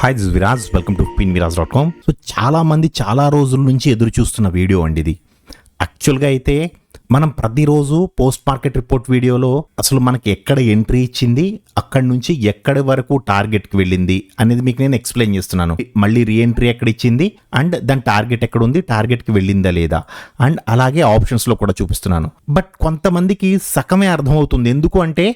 Hi this Viraj welcome to pin Viraj dot com so చాలా మంది చాలా రోజుల నుంచి ఎదురు చూస్తున్న వీడియో అండి ఇది. యాక్చువల్గా అయితే మనం ప్రతిరోజు పోస్ట్ మార్కెట్ రిపోర్ట్ వీడియోలో అసలు మనకి ఎక్కడ ఎంట్రీ ఇచ్చింది అక్కడి నుంచి ఎక్కడి వరకు టార్గెట్కి వెళ్ళింది అనేది మీకు నేను ఎక్స్ప్లెయిన్ చేస్తున్నాను. మళ్ళీ రీఎంట్రీ ఎక్కడ ఇచ్చింది అండ్ దాని టార్గెట్ ఎక్కడ ఉంది టార్గెట్కి వెళ్ళిందా లేదా అండ్ అలాగే ఆప్షన్స్లో కూడా చూపిస్తున్నాను. బట్ కొంతమందికి సగమే అర్థమవుతుంది. ఎందుకు అంటే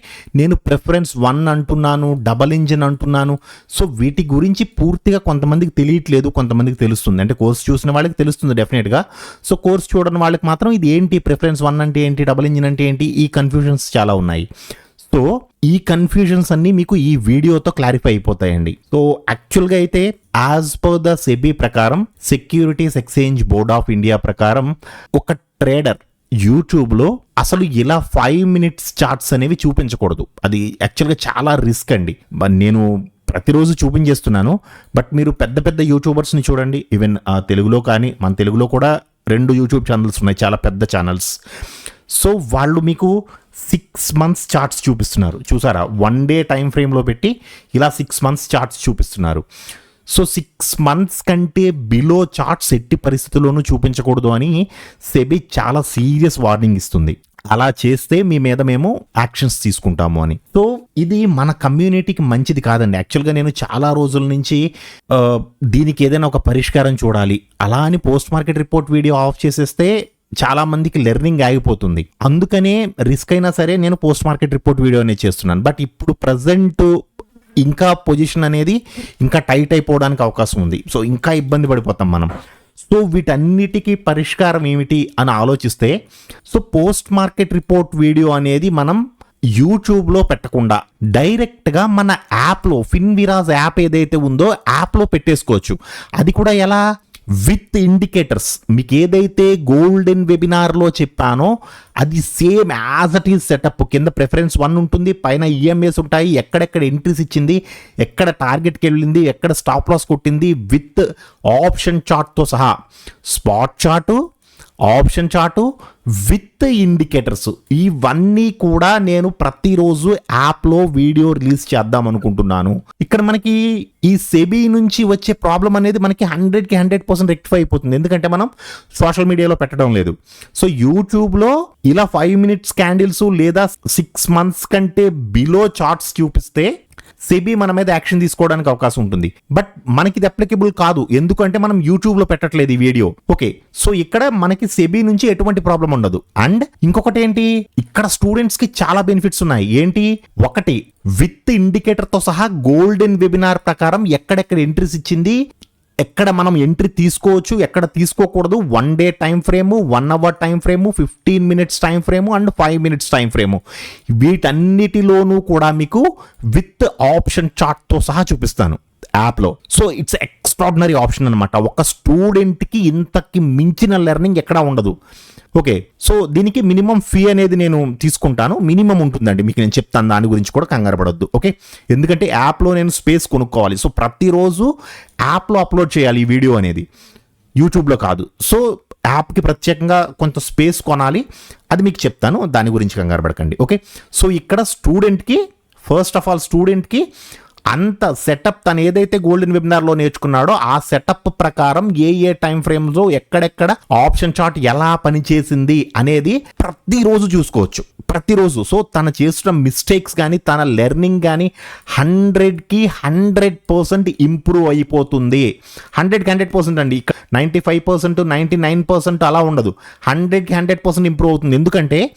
నేను ప్రిఫరెన్స్ వన్ అంటున్నాను డబల్ ఇంజిన్ అంటున్నాను. సో వీటి గురించి పూర్తిగా కొంతమందికి తెలియట్లేదు కొంతమందికి తెలుస్తుంది. అంటే కోర్స్ చూసిన వాళ్ళకి తెలుస్తుంది డెఫినెట్గా. సో కోర్స్ చూడని వాళ్ళకి మాత్రం ఇది ఏంటి ప్రిఫరెన్స్ వన్ అంటే ఏంటి డబల్ ఇంజిన్ అంటే ఏంటి ఈ కన్ఫ్యూజన్స్ చాలా ఉన్నాయి. సో ఈ కన్ఫ్యూజన్స్ అన్నీ మీకు ఈ వీడియోతో క్లారిఫై అయిపోతాయండి. సో యాక్చువల్గా అయితే యాజ్ పర్ ద సెబీ ప్రకారం securities exchange board of India ప్రకారం ఒక ట్రేడర్ యూట్యూబ్లో అసలు ఇలా ఫైవ్ మినిట్స్ చార్ట్స్ అనేవి చూపించకూడదు. అది యాక్చువల్గా చాలా రిస్క్ అండి. బట్ నేను ప్రతిరోజు చూపించేస్తున్నాను. బట్ మీరు పెద్ద పెద్ద యూట్యూబర్స్ని చూడండి. ఈవెన్ తెలుగులో కానీ మన తెలుగులో కూడా రెండు యూట్యూబ్ ఛానల్స్ ఉన్నాయి చాలా పెద్ద ఛానల్స్ సో వాళ్ళు మీకు సిక్స్ మంత్స్ చార్ట్స్ చూపిస్తున్నారు. చూసారా? వన్ డే టైం ఫ్రేమ్లో పెట్టి ఇలా సిక్స్ మంత్స్ చార్ట్స్ చూపిస్తున్నారు. సో సిక్స్ మంత్స్ కంటే బిలో చార్ట్స్ ఎట్టి పరిస్థితుల్లోనూ చూపించకూడదు అని సెబీ చాలా సీరియస్ వార్నింగ్ ఇస్తుంది. అలా చేస్తే మీ మీద మేము యాక్షన్స్ తీసుకుంటాము అని. సో ఇది మన కమ్యూనిటీకి మంచిది కాదండి. యాక్చువల్గా నేను చాలా రోజుల నుంచి దీనికి ఏదైనా ఒక పరిష్కారం చూడాలి. అలా అని post market report video off చేసేస్తే చాలా మందికి లెర్నింగ్ ఆగిపోతుంది. అందుకనే రిస్క్ అయినా సరే నేను పోస్ట్ మార్కెట్ రిపోర్ట్ వీడియోనే చేస్తున్నాను. బట్ ఇప్పుడు ప్రజెంట్ ఇంకా పొజిషన్ అనేది ఇంకా టైట్ అయిపోవడానికి అవకాశం ఉంది. సో ఇంకా ఇబ్బంది పడిపోతాం మనం. సో వీటన్నిటికీ పరిష్కారం ఏమిటి అని ఆలోచిస్తే so post market report video అనేది మనం యూట్యూబ్లో పెట్టకుండా డైరెక్ట్గా మన యాప్లో ఫిన్విరాజ్ యాప్ ఏదైతే ఉందో యాప్లో పెట్టేసుకోవచ్చు. అది కూడా ఎలా? With indicators. మీకు ఏదైతే గోల్డెన్ వెబినార్లో చెప్పానో అది same as it is setup. కింద ప్రిఫరెన్స్ వన్ ఉంటుంది పైన ఈఎంఏస్ ఉంటాయి ఎక్కడెక్కడ ఎంట్రీస్ ఇచ్చింది ఎక్కడ టార్గెట్కి వెళ్ళింది ఎక్కడ స్టాప్ లాస్ కొట్టింది విత్ ఆప్షన్ చార్ట్తో సహా. Spot chart option chart with indicators. ఇవన్నీ కూడా నేను ప్రతిరోజు యాప్లో వీడియో రిలీజ్ చేద్దాం అనుకుంటున్నాను. ఇక్కడ మనకి ఈ సెబీ నుంచి వచ్చే ప్రాబ్లం అనేది మనకి హండ్రెడ్కి హండ్రెడ్ పర్సెంట్ రెక్టిఫై అయిపోతుంది. ఎందుకంటే మనం సోషల్ మీడియాలో పెట్టడం లేదు. సో యూట్యూబ్లో ఇలా ఫైవ్ మినిట్స్ క్యాండిల్స్ లేదా సిక్స్ మంత్స్ కంటే బిలో చార్ట్స్ చూపిస్తే సెబీ మన మీద యాక్షన్ తీసుకోవడానికి అవకాశం ఉంటుంది. బట్ మనకి ఇది అప్లికబుల్ కాదు. ఎందుకంటే మనం యూట్యూబ్లో పెట్టట్లేదు ఈ వీడియో. ఓకే సో ఇక్కడ మనకి సెబీ నుంచి ఎటువంటి ప్రాబ్లం ఉండదు. అండ్ ఇంకొకటి ఏంటి? ఇక్కడ స్టూడెంట్స్కి చాలా బెనిఫిట్స్ ఉన్నాయి. ఏంటి? ఒకటి విత్ ఇండికేటర్తో సహా గోల్డెన్ వెబినార్ ప్రకారం ఎక్కడెక్కడ ఎంట్రీస్ ఇచ్చింది? ఎక్కడ మనం ఎంట్రీ తీసుకోవచ్చు ఎక్కడ తీసుకోకూడదు one day time frame one hour time frame fifteen minutes time frame and five minutes time frame. వీటన్నిటిలోనూ కూడా మీకు విత్ ఆప్షన్ చార్ట్తో సహా చూపిస్తాను. యాప్లో. సో ఇట్స్ ఎక్స్ట్రాడినరీ ఆప్షన్ అనమాట ఒక స్టూడెంట్కి ఇంతకి మించిన లెర్నింగ్ ఎక్కడా ఉండదు. ఓకే సో దీనికి మినిమం ఫీ అనేది నేను తీసుకుంటాను. మినిమం ఉంటుందండి. మీకు నేను చెప్తాను దాని గురించి కూడా కంగారు పడొద్దు. ఓకే ఎందుకంటే యాప్లో నేను స్పేస్ కొనుక్కోవాలి. సో ప్రతిరోజు యాప్లో అప్లోడ్ చేయాలి ఈ వీడియో అనేది. యూట్యూబ్లో కాదు. సో యాప్కి ప్రత్యేకంగా కొంత స్పేస్ కొనాలి. అది మీకు చెప్తాను. దాని గురించి కంగారు పడకండి. ఓకే సో ఇక్కడ స్టూడెంట్కి ఫస్ట్ ఆఫ్ ఆల్ స్టూడెంట్కి అంత సెటప్ తను ఏదైతే గోల్డెన్ వెబినార్లో నేర్చుకున్నాడో ఆ సెటప్ ప్రకారం ఏ ఏ టైం ఫ్రేమ్స్ ఎక్కడెక్కడ ఆప్షన్ చార్ట్ ఎలా పనిచేసింది అనేది ప్రతిరోజు చూసుకోవచ్చు. ప్రతిరోజు. సో తను చేసిన మిస్టేక్స్ కానీ తన లెర్నింగ్ కానీ హండ్రెడ్కి హండ్రెడ్ పర్సెంట్ ఇంప్రూవ్ అయిపోతుంది. హండ్రెడ్కి హండ్రెడ్ పర్సెంట్ అండి. ఇక్కడ ninety five percent ninety nine percent అలా ఉండదు. హండ్రెడ్కి హండ్రెడ్ పర్సెంట్ ఇంప్రూవ్ అవుతుంది. ఎందుకంటే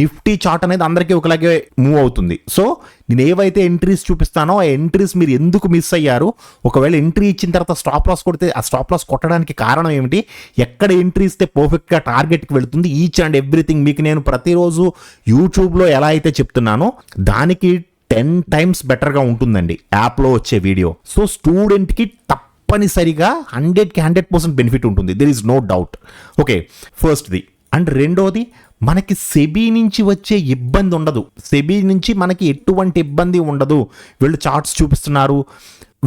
నిఫ్టీ చార్ట్ అనేది అందరికీ ఒకలాగే మూవ్ అవుతుంది. సో నేను ఏవైతే ఎంట్రీస్ చూపిస్తానో ఆ ఎంట్రీస్ మీరు ఎందుకు మిస్ అయ్యారు? ఒకవేళ ఎంట్రీ ఇచ్చిన తర్వాత స్టాప్ లాస్ కొడితే ఆ స్టాప్ లాస్ కొట్టడానికి కారణం ఏమిటి? ఎక్కడ ఎంట్రీ ఇస్తే పర్ఫెక్ట్గా టార్గెట్కి వెళుతుంది? ఈచ్ అండ్ ఎవ్రీథింగ్ మీకు నేను ప్రతిరోజు యూట్యూబ్లో ఎలా అయితే చెప్తున్నానో దానికి టెన్ టైమ్స్ బెటర్గా ఉంటుందండి యాప్లో వచ్చే వీడియో. సో స్టూడెంట్కి తప్పనిసరిగా హండ్రెడ్కి హండ్రెడ్ పర్సెంట్ బెనిఫిట్ ఉంటుంది. There is no doubt okay ఫస్ట్ది అండ్ రెండోది మనకి సెబీ నుంచి వచ్చే ఇబ్బంది ఉండదు. సెబీ నుంచి మనకి ఎటువంటి ఇబ్బంది ఉండదు. వీళ్ళు చార్ట్స్ చూపిస్తున్నారు.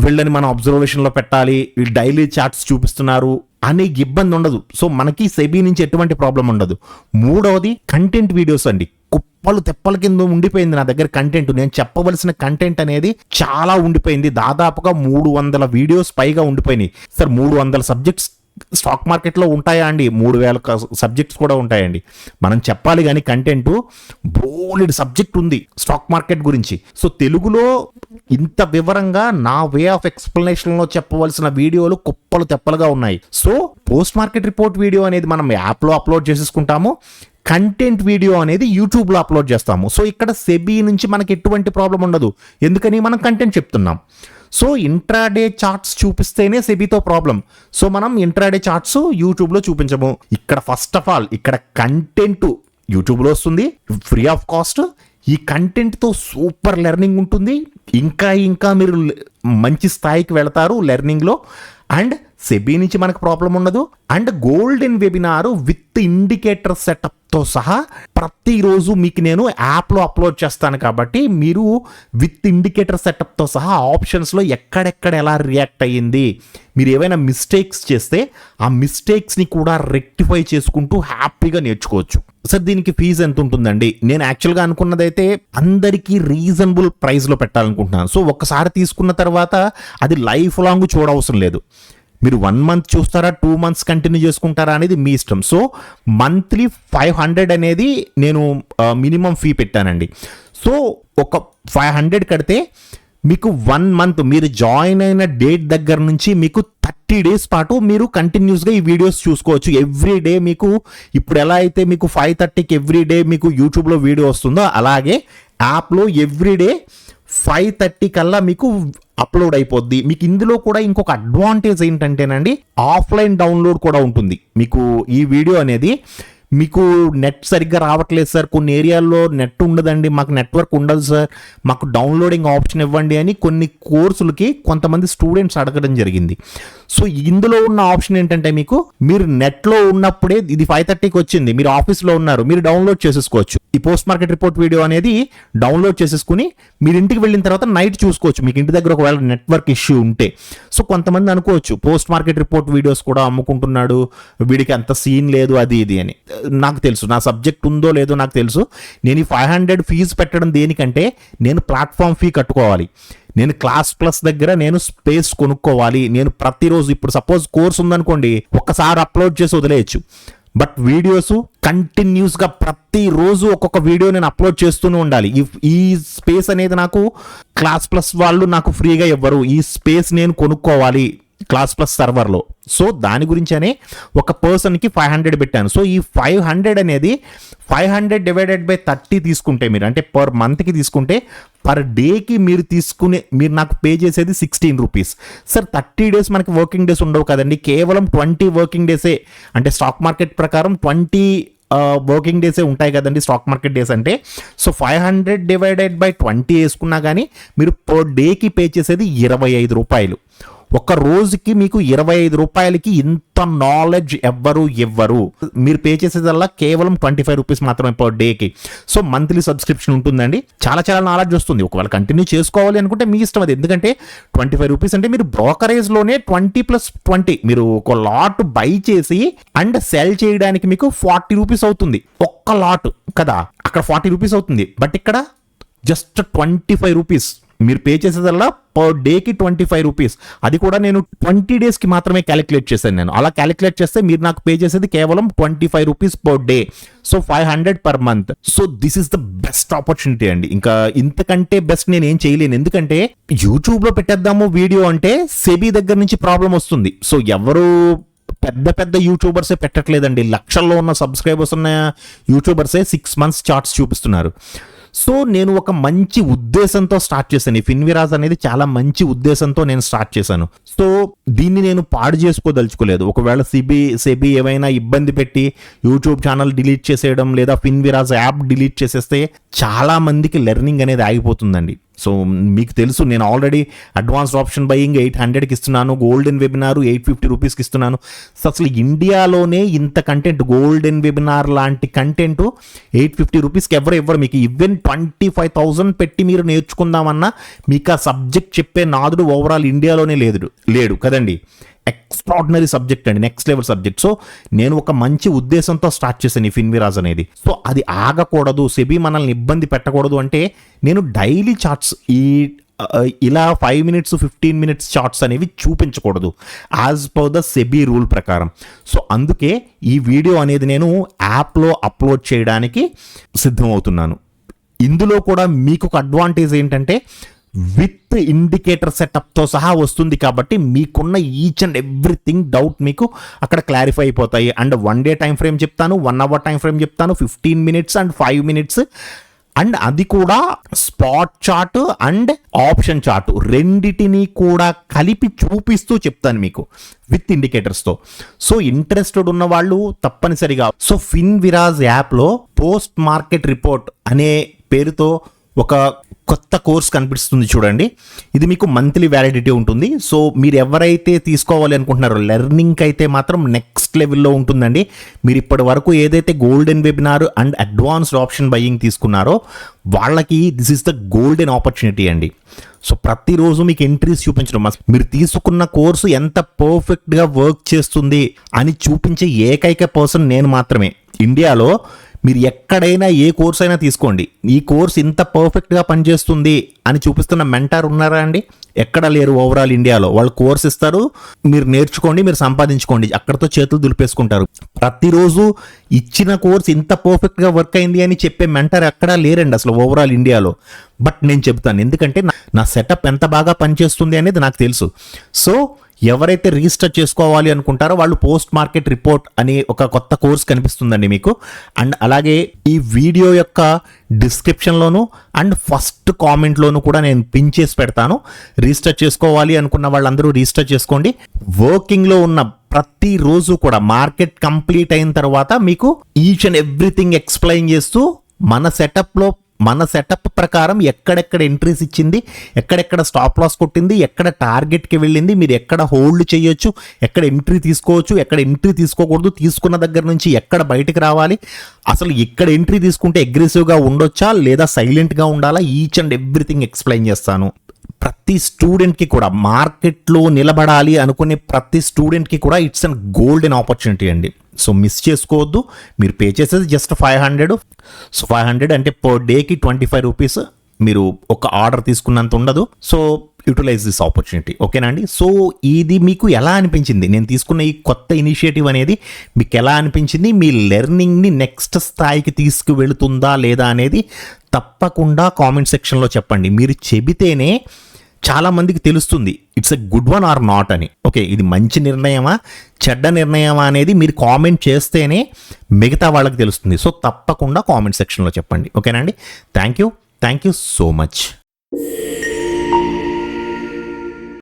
వీళ్ళని మనం అబ్జర్వేషన్లో పెట్టాలి. వీళ్ళు డైలీ చార్ట్స్ చూపిస్తున్నారు అనే ఇబ్బంది ఉండదు. సో మనకి సెబీ నుంచి ఎటువంటి ప్రాబ్లం ఉండదు. మూడవది కంటెంట్ వీడియోస్ అండి. కుప్పలు తెప్పల కింద ఉండిపోయింది నా దగ్గర కంటెంట్ నేను చెప్పవలసిన కంటెంట్ అనేది చాలా ఉండిపోయింది. దాదాపుగా మూడు వందల వీడియోస్ పైగా ఉండిపోయినాయి. సార్ మూడు వందల సబ్జెక్ట్స్ స్టాక్ మార్కెట్లో ఉంటాయా అండి? మూడు వేల సబ్జెక్ట్స్ కూడా ఉంటాయండి. మనం చెప్పాలి కానీ కంటెంట్ బోలెడ్ సబ్జెక్ట్ ఉంది స్టాక్ మార్కెట్ గురించి. సో తెలుగులో ఇంత వివరంగా నా వే ఆఫ్ ఎక్స్ప్లెనేషన్లో చెప్పవలసిన వీడియోలు కుప్పలు తెప్పలుగా ఉన్నాయి. So post market report video అనేది మనం యాప్లో అప్లోడ్ చేసేసుకుంటాము. కంటెంట్ వీడియో అనేది యూట్యూబ్లో అప్లోడ్ చేస్తాము. సో ఇక్కడ సెబీ నుంచి మనకి ఎటువంటి ప్రాబ్లం ఉండదు. ఎందుకని మనం కంటెంట్ చెప్తున్నాం. సో ఇంట్రాడే చార్ట్స్ చూపిస్తేనే సెబీతో ప్రాబ్లం సో మనం ఇంట్రాడే చార్ట్స్ యూట్యూబ్లో చూపించము. ఇక్కడ ఫస్ట్ ఆఫ్ ఆల్ ఇక్కడ కంటెంట్ యూట్యూబ్లో వస్తుంది ఫ్రీ ఆఫ్ కాస్ట్ ఈ కంటెంట్తో సూపర్ లెర్నింగ్ ఉంటుంది. ఇంకా ఇంకా మీరు మంచి స్థాయికి వెళతారు లెర్నింగ్లో అండ్ సెబీ నుంచి మనకు ప్రాబ్లం ఉండదు. And golden webinar with indicator సెటప్తో సహా ప్రతిరోజు మీకు నేను యాప్లో అప్లోడ్ చేస్తాను కాబట్టి మీరు విత్ ఇండికేటర్ సెటప్తో సహా ఆప్షన్స్లో ఎక్కడెక్కడ ఎలా రియాక్ట్ అయ్యింది మీరు ఏవైనా మిస్టేక్స్ చేస్తే ఆ మిస్టేక్స్ని కూడా రెక్టిఫై చేసుకుంటూ హ్యాపీగా నేర్చుకోవచ్చు. సార్ దీనికి ఫీజు ఎంత ఉంటుందండి? నేను యాక్చువల్గా అనుకున్నదైతే అందరికీ రీజనబుల్ ప్రైస్లో పెట్టాలనుకుంటున్నాను. సో ఒక్కసారి తీసుకున్న తర్వాత అది లైఫ్ లాంగ్ చూడవసరం లేదు. మీరు వన్ మంత్ చూస్తారా టూ మంత్స్ కంటిన్యూ చేసుకుంటారా అనేది మీ ఇష్టం. సో మంత్లీ ఫైవ్ హండ్రెడ్ అనేది నేను మినిమం ఫీ పెట్టానండి. సో ఒక ఫైవ్ హండ్రెడ్ కడితే మీకు వన్ మంత్ మీరు జాయిన్ అయిన డేట్ దగ్గర నుంచి మీకు థర్టీ డేస్ పాటు మీరు కంటిన్యూస్గా ఈ వీడియోస్ చూసుకోవచ్చు. ఎవ్రీ డే మీకు ఇప్పుడు ఎలా అయితే మీకు ఫైవ్ థర్టీకి ఎవ్రీ డే మీకు యూట్యూబ్లో వీడియో వస్తుందో అలాగే యాప్లో ఎవ్రీ డే ఫైవ్ థర్టీ కల్లా మీకు అప్లోడ్ అయిపోద్ది. మీకు ఇందులో కూడా ఇంకొక అడ్వాంటేజ్ ఏంటంటేనండి ఆఫ్లైన్ డౌన్లోడ్ కూడా ఉంటుంది. మీకు ఈ వీడియో అనేది మీకు నెట్ సరిగ్గా రావట్లేదు సార్. కొన్ని ఏరియాల్లో నెట్ ఉండదండి మాకు నెట్వర్క్ ఉండదు సార్. మాకు డౌన్లోడింగ్ ఆప్షన్ ఇవ్వండి అని కొన్ని కోర్సులకి కొంతమంది స్టూడెంట్స్ అడగడం జరిగింది. సో ఇందులో ఉన్న ఆప్షన్ ఏంటంటే మీకు మీరు నెట్లో ఉన్నప్పుడే ఇది ఫైవ్ థర్టీకి వచ్చింది. మీరు ఆఫీస్లో ఉన్నారు. మీరు డౌన్లోడ్ చేసేసుకోవచ్చు. ఈ పోస్ట్ మార్కెట్ రిపోర్ట్ వీడియో అనేది డౌన్లోడ్ చేసేసుకుని మీరు ఇంటికి వెళ్ళిన తర్వాత నైట్ చూసుకోవచ్చు. మీకు ఇంటి దగ్గర ఒకవేళ నెట్వర్క్ ఇష్యూ ఉంటే. సో కొంతమంది అనుకోవచ్చు పోస్ట్ మార్కెట్ రిపోర్ట్ వీడియోస్ కూడా అమ్ముకుంటున్నాడు. వీడికి అంత సీన్ లేదు అది ఇది అని. నాకు తెలుసు. నా సబ్జెక్ట్ ఉందో లేదో నాకు తెలుసు. నేను ఈ ఫైవ్ హండ్రెడ్ ఫీజు పెట్టడం దేనికంటే నేను ప్లాట్ఫామ్ ఫీ కట్టుకోవాలి. నేను క్లాస్ ప్లస్ దగ్గర నేను స్పేస్ కొనుక్కోవాలి. నేను ప్రతిరోజు ఇప్పుడు సపోజ్ కోర్స్ ఉందనుకోండి ఒక్కసారి అప్లోడ్ చేసి వదిలేయచ్చు. బట్ వీడియోస్ కంటిన్యూస్గా ప్రతిరోజు ఒక్కొక్క వీడియో నేను అప్లోడ్ చేస్తూనే ఉండాలి. ఈ ఈ స్పేస్ అనేది నాకు క్లాస్ ప్లస్ వాళ్ళు నాకు ఫ్రీగా ఇవ్వరు. ఈ స్పేస్ నేను కొనుక్కోవాలి. క్లాస్ ప్లస్ సర్వర్లో సో దాని గురించనే ఒక పర్సన్కి ఫైవ్ హండ్రెడ్ పెట్టాను. సో ఈ ఫైవ్ హండ్రెడ్ అనేది five hundred divided by thirty తీసుకుంటే మీరు అంటే పర్ మంత్కి తీసుకుంటే పర్ డేకి మీరు తీసుకునే మీరు నాకు పే చేసేది sixteen rupees sir thirty days మనకి వర్కింగ్ డేస్ ఉండవు కదండి. కేవలం ట్వంటీ వర్కింగ్ డేసే అంటే స్టాక్ మార్కెట్ ప్రకారం ట్వంటీ వర్కింగ్ డేసే ఉంటాయి కదండి స్టాక్ మార్కెట్ డేస్ అంటే. So five hundred divided by twenty వేసుకున్నా కానీ మీరు పర్ డేకి పే చేసేది ఇరవై ఐదు రూపాయలు. ఒక రోజుకి మీకు ఇరవై ఐదు రూపాయలకి ఇంత నాలెడ్జ్ ఎవ్వరు ఇవ్వరు. మీరు పే చేసేదల్లా కేవలం ట్వంటీ ఫైవ్ రూపీస్ మాత్రమే పర్ డేకి సో మంత్లీ సబ్స్క్రిప్షన్ ఉంటుందండి. చాలా చాలా నాలెడ్జ్ వస్తుంది. ఒకవేళ కంటిన్యూ చేసుకోవాలి అనుకుంటే మీ ఇష్టం అది. ఎందుకంటే ట్వంటీ ఫైవ్ రూపీస్ అంటే మీరు బ్రోకరేజ్లోనే ట్వంటీ ప్లస్ ట్వంటీ మీరు ఒక లాట్ బై చేసి అండ్ సెల్ చేయడానికి మీకు ఫార్టీ రూపీస్ అవుతుంది. ఒక్క లాట్ కదా. అక్కడ ఫార్టీ రూపీస్ అవుతుంది. బట్ ఇక్కడ జస్ట్ ట్వంటీ ఫైవ్ రూపీస్ మీరు పే చేసేదల్లా పర్ డేకి ట్వంటీ ఫైవ్ రూపీస్ అది కూడా నేను ట్వంటీ డేస్కి మాత్రమే క్యాలిక్యులేట్ చేశాను నేను. అలా క్యాలిక్యులేట్ చేస్తే మీరు నాకు పే చేసేది కేవలం twenty five rupees per day so five hundred per month so this is the best opportunity అండి. ఇంకా ఇంతకంటే బెస్ట్ నేను ఏం చేయలేను. ఎందుకంటే యూట్యూబ్లో పెట్టేద్దాము వీడియో అంటే సెబీ దగ్గర నుంచి ప్రాబ్లం వస్తుంది. సో ఎవరు పెద్ద పెద్ద యూట్యూబర్సే పెట్టట్లేదండి. లక్షల్లో ఉన్న సబ్స్క్రైబర్స్ ఉన్న యూట్యూబర్సే సిక్స్ మంత్స్ చార్ట్స్ చూపిస్తున్నారు. సో నేను ఒక మంచి ఉద్దేశంతో స్టార్ట్ చేశాను. ఈ ఫిన్విరాజ్ అనేది చాలా మంచి ఉద్దేశంతో నేను స్టార్ట్ చేశాను. సో దీన్ని నేను పాడు చేసుకోదలుచుకోలేదు. ఒకవేళ సిబి సెబి ఏమైనా ఇబ్బంది పెట్టి యూట్యూబ్ ఛానల్ డిలీట్ చేసేయడం లేదా ఫిన్విరాజ్ యాప్ డిలీట్ చేసేస్తే చాలా మందికి లెర్నింగ్ అనేది ఆగిపోతుందండి. సో మీకు తెలుసు నేను already advanced option buying eight హండ్రెడ్కి ఇస్తున్నాను గోల్డెన్ వెబినార్ ఎయిట్ ఫిఫ్టీ రూపీస్కి ఇస్తున్నాను. సో అసలు ఇండియాలోనే ఇంత కంటెంట్ గోల్డెన్ వెబినార్ లాంటి కంటెంట్ ఎయిట్ ఫిఫ్టీ రూపీస్కి ఎవరు ఇవ్వరు మీకు. ఈవెన్ ట్వంటీ ఫైవ్ థౌజండ్ పెట్టి మీరు నేర్చుకుందామన్నా మీకు ఆ సబ్జెక్ట్ చెప్పే నాదుడు ఓవరాల్ ఇండియాలోనే లేదు లేడు కదండి. ఎక్స్ట్రాడినరీ సబ్జెక్ట్ అండి నెక్స్ట్ లెవెల్ సబ్జెక్ట్ సో నేను ఒక మంచి ఉద్దేశంతో స్టార్ట్ చేశాను ఈ ఫిన్విరాజ్ అనేది. సో అది ఆగకూడదు సెబీ మనల్ని ఇబ్బంది పెట్టకూడదు అంటే నేను డైలీ చార్ట్స్ ఈ ఇలా five minutes fifteen minutes shorts అనేవి చూపించకూడదు as per the SEBI rule ప్రకారం. సో అందుకే ఈ వీడియో అనేది నేను యాప్లో అప్లోడ్ చేయడానికి సిద్ధమవుతున్నాను. ఇందులో కూడా మీకు ఒక అడ్వాంటేజ్ ఏంటంటే విత్ ఇండికేటర్ సెటప్తో సహా వస్తుంది కాబట్టి మీకున్న ఈచ్ అండ్ ఎవ్రీథింగ్ డౌట్ మీకు అక్కడ క్లారిఫై అయిపోతాయి. And one day time frame చెప్తాను వన్ అవర్ టైం ఫ్రేమ్ చెప్తాను fifteen minutes and five minutes and అది కూడా spot chart and option chart రెండిటిని కూడా కలిపి చూపిస్తూ చెప్తాను మీకు విత్ ఇండికేటర్స్తో సో ఇంట్రెస్టెడ్ ఉన్న వాళ్ళు తప్పనిసరిగా. సో ఫిన్ విరాజ్ యాప్లో పోస్ట్ మార్కెట్ రిపోర్ట్ అనే పేరుతో ఒక కొత్త కోర్స్ కనిపిస్తుంది చూడండి. ఇది మీకు మంత్లీ వ్యాలిడిటీ ఉంటుంది. సో మీరు ఎవరైతే తీసుకోవాలి అనుకుంటున్నారో లెర్నింగ్కి అయితే మాత్రం నెక్స్ట్ లెవెల్లో ఉంటుందండి. మీరు ఇప్పటి వరకు ఏదైతే golden webinar and advanced option buying తీసుకున్నారో వాళ్ళకి this is the golden opportunity అండి. సో ప్రతిరోజు మీకు ఎంట్రీస్ చూపించడం. మీరు తీసుకున్న కోర్సు ఎంత పర్ఫెక్ట్గా వర్క్ చేస్తుంది అని చూపించే ఏకైక పర్సన్ నేను మాత్రమే. ఇండియాలో మీరు ఎక్కడైనా ఏ కోర్స్ అయినా తీసుకోండి. ఈ కోర్స్ ఇంత పర్ఫెక్ట్గా పనిచేస్తుంది అని చూపిస్తున్న మెంటార్ ఉన్నారా అండి? ఎక్కడ లేరు ఓవరాల్ ఇండియాలో. వాళ్ళు కోర్స్ ఇస్తారు మీరు నేర్చుకోండి మీరు సంపాదించుకోండి. అక్కడతో చేతులు దులిపేసుకుంటారు. ప్రతిరోజు ఇచ్చిన కోర్స్ ఇంత పర్ఫెక్ట్గా వర్క్ అయింది అని చెప్పే మెంటర్ ఎక్కడా లేరండి అసలు ఓవరాల్ ఇండియాలో. బట్ నేను చెప్తాను ఎందుకంటే నా- నా సెటప్ ఎంత బాగా పనిచేస్తుంది అనేది నాకు తెలుసు. సో ఎవరైతే రిజిస్టర్ చేసుకోవాలి అనుకుంటారో వాళ్ళు పోస్ట్ మార్కెట్ రిపోర్ట్ అనే ఒక కొత్త కోర్స్ కనిపిస్తుందండి మీకు. అండ్ అలాగే ఈ వీడియో యొక్క డిస్క్రిప్షన్లోను అండ్ ఫస్ట్ కామెంట్లోను కూడా నేను పిన్ చేసి పెడతాను. రిజిస్టర్ చేసుకోవాలి అనుకున్న వాళ్ళందరూ రిజిస్టర్ చేసుకోండి. వర్కింగ్లో ఉన్న ప్రతిరోజు కూడా మార్కెట్ కంప్లీట్ అయిన తర్వాత మీకు ఈచ్ అండ్ ఎవ్రీథింగ్ ఎక్స్ప్లెయిన్ చేస్తూ మన సెటప్లో మన సెటప్ ప్రకారం ఎక్కడెక్కడ ఎంట్రీస్ ఇచ్చింది ఎక్కడెక్కడ స్టాప్ లాస్ కొట్టింది ఎక్కడ టార్గెట్కి వెళ్ళింది మీరు ఎక్కడ హోల్డ్ చేయొచ్చు ఎక్కడ ఎంట్రీ తీసుకోవచ్చు ఎక్కడ ఎంట్రీ తీసుకోకూడదు తీసుకున్న దగ్గర నుంచి ఎక్కడ బయటకు రావాలి అసలు ఎక్కడ ఎంట్రీ తీసుకుంటే అగ్రెసివ్గా ఉండొచ్చా లేదా సైలెంట్గా ఉండాలా ఈచ్ అండ్ ఎవ్రీథింగ్ ఎక్స్ప్లెయిన్ చేస్తాను. ప్రతి స్టూడెంట్కి కూడా మార్కెట్లో నిలబడాలి అనుకునే ప్రతి స్టూడెంట్కి కూడా ఇట్స్ అన్ గోల్డెన్ ఆపర్చునిటీ అండి. సో మిస్ చేసుకోవద్దు. మీరు పే చేసేది just five hundred. So five hundred అంటే పర్ డేకి ట్వంటీ ఫైవ్ రూపీస్. మీరు ఒక ఆర్డర్ తీసుకున్నంత ఉండదు. So utilize this opportunity. ఓకేనా అండి? సో ఇది మీకు ఎలా అనిపించింది? నేను తీసుకున్న ఈ కొత్త ఇనిషియేటివ్ అనేది మీకు ఎలా అనిపించింది? మీ లెర్నింగ్ని నెక్స్ట్ స్థాయికి తీసుకువెళుతుందా లేదా అనేది తప్పకుండా కామెంట్ సెక్షన్లో చెప్పండి. మీరు చెబితేనే చాలా మందికి తెలుస్తుంది it's a good one or not అని. ఓకే ఇది మంచి నిర్ణయమా చెడ్డ నిర్ణయమా అనేది మీరు కామెంట్ చేస్తేనే మిగతా వాళ్ళకి తెలుస్తుంది. సో తప్పకుండా కామెంట్ సెక్షన్లో చెప్పండి. ఓకేనండి అండి thank you thank you so much